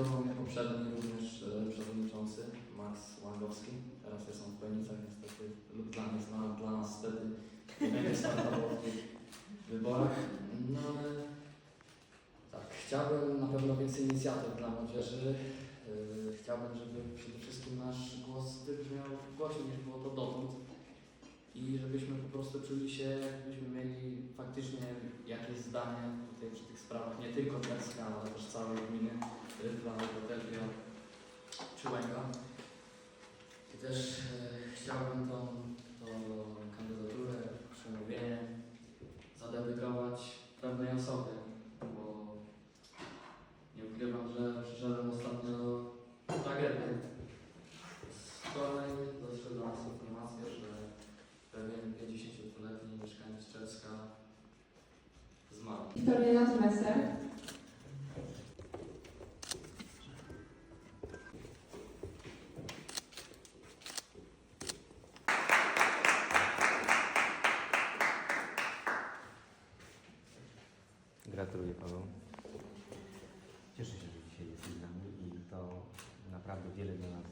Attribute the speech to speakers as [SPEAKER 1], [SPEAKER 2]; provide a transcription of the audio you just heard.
[SPEAKER 1] Delegował mnie poprzedni również e, przewodniczący Max Łangowski. Teraz jest on w Penicach, niestety lub dla mnie znany, dla nas wtedy nie będzie startował w tych wyborach. No ale tak, chciałbym na pewno więcej inicjatyw dla młodzieży. E, chciałbym, żeby przede wszystkim nasz głos wybrzmiał głośniej niż było to dotąd i żebyśmy po prostu czuli się, jakbyśmy mieli faktycznie jakieś zdanie tutaj przy tych sprawach, nie tylko Terska, ale też całej gminy, Rydla, Gotelwia czy Łęga. I też e, chciałbym tą, tą kandydaturę, przemówienie zadedykować pewnej osobie,
[SPEAKER 2] Wiktoria Natomeser.
[SPEAKER 3] Gratuluję Panu. Cieszę się, że dzisiaj jesteś z nami i to naprawdę wiele dla nas